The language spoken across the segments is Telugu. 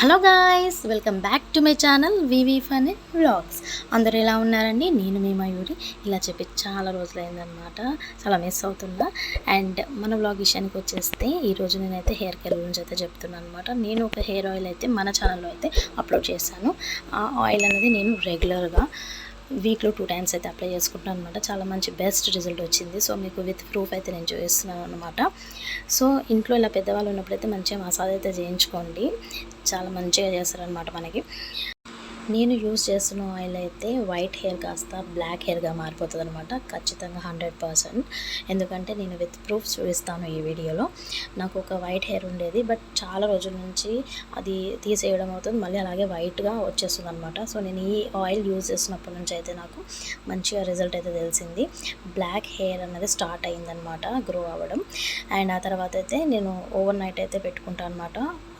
Hello guys welcome back to my channel VV fun vlogs. అందరూ ఎలా ఉన్నారండి? నేను మీ మయూరి. ఇలా చెప్పి చాలా రోజులైందనమాట చాలా మిస్ అవుతుందా అండ్ మన వ్లాగ్ విషయానికి వచ్చేస్తే ఈరోజు నేనైతే హెయిర్ కేర్ గురించి అయితే చెప్తున్నాను అనమాట నేను ఒక హెయిర్ ఆయిల్ అయితే మన ఛానల్లో అయితే అప్లోడ్ చేశాను. ఆ ఆయిల్ అనేది నేను రెగ్యులర్గా వీక్లో టూ టైమ్స్ అయితే అప్లై చేసుకుంటున్నాను అనమాట చాలా మంచి బెస్ట్ రిజల్ట్ వచ్చింది. సో మీకు విత్ ప్రూఫ్ అయితే నేను చూపిస్తున్నాను అనమాట సో ఇంట్లో ఇలా పెద్దవాళ్ళు ఉన్నప్పుడైతే మంచిగా మసాజ్ అయితే చేయించుకోండి. చాలా మంచిగా చేస్తారనమాట మనకి. నేను యూస్ చేస్తున్న ఆయిల్ అయితే వైట్ హెయిర్ కాస్త బ్లాక్ హెయిర్గా మారిపోతుంది అనమాట ఖచ్చితంగా హండ్రెడ్ పర్సెంట్ ఎందుకంటే నేను విత్ ప్రూఫ్ చూపిస్తాను ఈ వీడియోలో. నాకు ఒక వైట్ హెయిర్ ఉండేది బట్ చాలా రోజుల నుంచి అది తీసేయడం అవుతుంది మళ్ళీ అలాగే వైట్గా వచ్చేస్తుంది అనమాట సో నేను ఈ ఆయిల్ యూజ్ చేసినప్పటి నుంచి అయితే నాకు మంచిగా రిజల్ట్ అయితే తెలిసింది. బ్లాక్ హెయిర్ అనేది స్టార్ట్ అయిందనమాట గ్రో అవ్వడం. అండ్ ఆ తర్వాత అయితే నేను ఓవర్ నైట్ అయితే పెట్టుకుంటాను అనమాట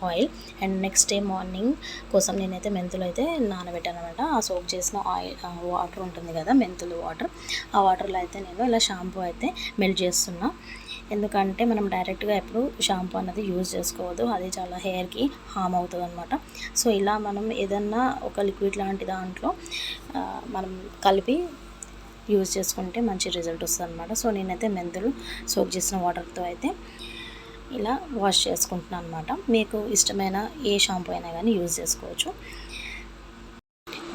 oil and next day morning కోసం నేనైతే మెంతులు అయితే నానబెట్టాను అనమాట ఆ సోక్ చేసిన ఆయిల్ వాటర్ ఉంటుంది కదా మెంతులు వాటర్. ఆ వాటర్లో అయితే నేను ఇలా షాంపూ అయితే మెల్ట్ చేస్తున్నా. ఎందుకంటే మనం డైరెక్ట్గా ఎప్పుడు షాంపూ అన్నది యూజ్ చేసుకోవద్దు. అది చాలా హెయిర్కి హామ్ అవుతుంది అనమాట సో ఇలా మనం ఏదన్నా ఒక లిక్విడ్ లాంటి దాంట్లో మనం కలిపి యూజ్ చేసుకుంటే మంచి రిజల్ట్ వస్తుంది అనమాట సో నేనైతే మెంతులు సోక్ చేసిన వాటర్తో అయితే ఇలా వాష్ చేసుకుంటున్నాను అనమాట మీకు ఇష్టమైన ఏ షాంపూ అయినా కానీ యూజ్ చేసుకోవచ్చు.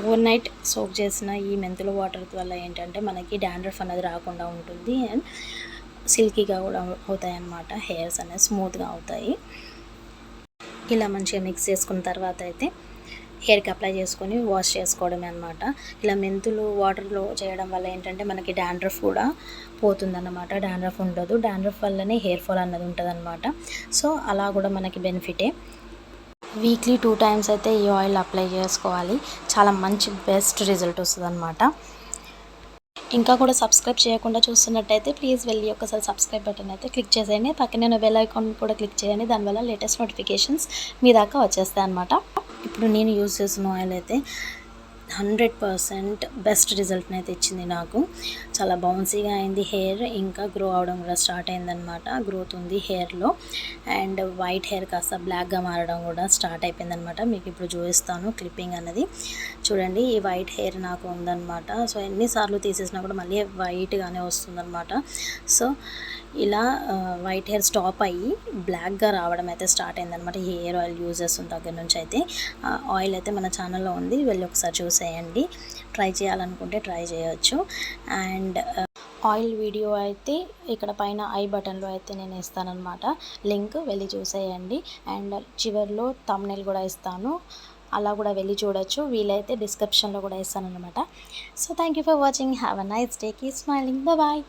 ఓవర్ నైట్ సోక్ చేసిన ఈ మెంతుల వాటర్ వల్ల ఏంటంటే మనకి డాండ్రఫ్ అనేది రాకుండా ఉంటుంది అండ్ సిల్కీగా కూడా అవుతాయి అన్నమాట. హెయిర్స్ అనేవి స్మూత్గా అవుతాయి. ఇలా మంచిగా మిక్స్ చేసుకున్న తర్వాత అయితే హెయిర్కి అప్లై చేసుకొని వాష్ చేసుకోవడమే అనమాట ఇలా మెంతులు వాటర్లో చేయడం వల్ల ఏంటంటే మనకి డాండ్రఫ్ కూడా పోతుందన్నమాట. డాండ్రఫ్ ఉండదు. డాండ్రఫ్ వల్లనే హెయిర్ ఫాల్ అన్నది ఉంటుంది సో అలా కూడా మనకి బెనిఫిటే. వీక్లీ టూ టైమ్స్ అయితే ఈ ఆయిల్ అప్లై చేసుకోవాలి. చాలా మంచి బెస్ట్ రిజల్ట్ వస్తుంది అనమాట ఇంకా కూడా సబ్స్క్రైబ్ చేయకుండా చూస్తున్నట్టయితే ప్లీజ్ వెళ్ళి ఒకసారి సబ్స్క్రైబ్ బటన్ అయితే క్లిక్ చేసేయండి. పక్కనే బెల్ ఐకాన్ కూడా క్లిక్ చేయండి. దానివల్ల లేటెస్ట్ నోటిఫికేషన్స్ మీ దాకా వచ్చేస్తాయి అనమాట ఇప్పుడు నేను యూజ్ చేసిన ఆయిల్ అయితే హండ్రెడ్ పర్సెంట్ బెస్ట్ రిజల్ట్ని అయితే ఇచ్చింది నాకు. చాలా బౌన్సీగా అయింది హెయిర్ ఇంకా గ్రో అవడం కూడా స్టార్ట్ అయిందనమాట గ్రోత్ ఉంది హెయిర్లో అండ్ వైట్ హెయిర్ కాస్త బ్లాక్గా మారడం కూడా స్టార్ట్ అయిపోయిందనమాట మీకు ఇప్పుడు చూపిస్తాను క్లిప్పింగ్ అనేది. చూడండి ఈ వైట్ హెయిర్ నాకు ఉందన్నమాట. సో ఎన్నిసార్లు తీసేసినా కూడా మళ్ళీ వైట్గానే వస్తుందనమాట సో ఇలా వైట్ హెయిర్ స్టాప్ అయ్యి బ్లాక్గా రావడం అయితే స్టార్ట్ అయిందనమాట హెయిర్ ఆయిల్ యూజెస్ దగ్గర నుంచి అయితే. ఆయిల్ అయితే మన ఛానల్లో ఉంది. వెళ్ళి ఒకసారి చూసేయండి. ట్రై చేయాలనుకుంటే ట్రై చేయొచ్చు. అండ్ ఆయిల్ వీడియో అయితే ఇక్కడ పైన ఐ బటన్లో అయితే నేను ఇస్తానమాట లింక్ వెళ్ళి చూసేయండి. అండ్ చివరిలో తమ్నెల్ కూడా ఇస్తాను. అలా కూడా వెళ్ళి చూడొచ్చు. వీలైతే డిస్క్రిప్షన్లో కూడా ఇస్తాను అనమాట so thank you for watching. Have a nice day. Keep smiling. Bye.